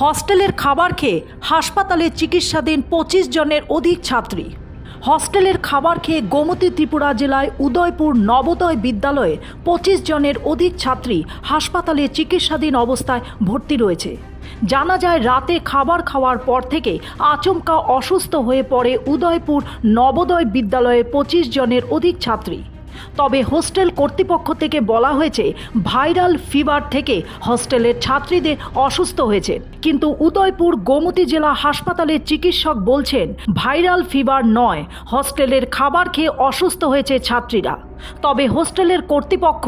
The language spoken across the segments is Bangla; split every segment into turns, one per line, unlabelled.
হস্টেলের খাবার খেয়ে হাসপাতালে চিকিৎসাধীন পঁচিশ জনের অধিক ছাত্রী। হস্টেলের খাবার খেয়ে গোমতী ত্রিপুরা জেলায় উদয়পুর নবোদয় বিদ্যালয়ে পঁচিশ জনের অধিক ছাত্রী হাসপাতালে চিকিৎসাধীন অবস্থায় ভর্তি রয়েছে। জানা যায়, রাতে খাবার খাওয়ার পর থেকে আচমকা অসুস্থ হয়ে পড়ে উদয়পুর নবোদয় বিদ্যালয়ের পঁচিশ জনের অধিক ছাত্রী। তবে হোস্টেল কর্তৃপক্ষ থেকে বলা হয়েছে, ভাইরাল ফিভার থেকে হস্টেলের ছাত্রীদের অসুস্থ হয়েছে। কিন্তু উদয়পুর গোমতী জেলা হাসপাতালের চিকিৎসক বলছেন, ভাইরাল ফিভার নয়, হস্টেলের খাবার খেয়ে অসুস্থ হয়েছে ছাত্রীরা। তবে হোস্টেলের কর্তৃপক্ষ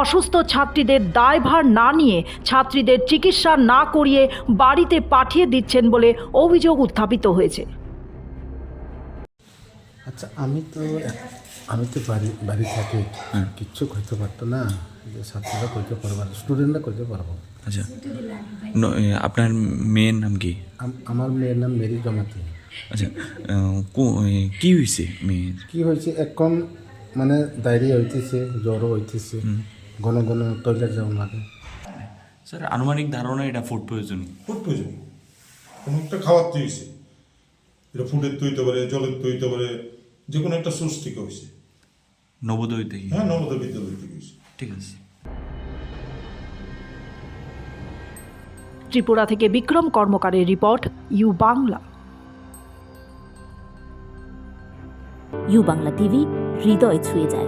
অসুস্থ ছাত্রীদের দায়ভার না নিয়ে ছাত্রীদের চিকিৎসা না করিয়ে বাড়িতে পাঠিয়ে দিচ্ছেন বলে অভিযোগ উত্থাপিত হয়েছে।
আচ্ছা আমি তো আমি তো বাড়ি বাড়ি থাকি। কিচ্ছু কইতে পারতো না। যে ছাত্ররা কইতে পারব স্টুডেন্টরা কইতে পারব।
আচ্ছা। আপনার মেয়ের নাম কি?
আমার মেয়ের নাম মেরি জমাতি
আচ্ছা কো- হয়েছে মেয়ের?
কি হয়েছে এখন মানে ডায়রিয়া হইতেছে জ্বরও হইতেছে। ঘন ঘন টয়লেট যাওয়া লাগে।
স্যার আনুমানিক ধারণা এটা ফুড প্রয়োজন
ফুড প্রয়োজন কোনো একটা খাওয়ার তো এটা ফুডের তো হইতে পারে জলের তো হইতে পারে। যে কোনো একটা সোর্স থেকে হয়েছে
নবোদয় থেকে।
হ্যাঁ নবোদয় বিদ্যালয় থেকে হয়েছে
ঠিক আছে।
ত্রিপুরা থেকে Bikram কর্মকারের report U Bangla.
U Bangla TV হৃদয় ছুঁয়ে যায়।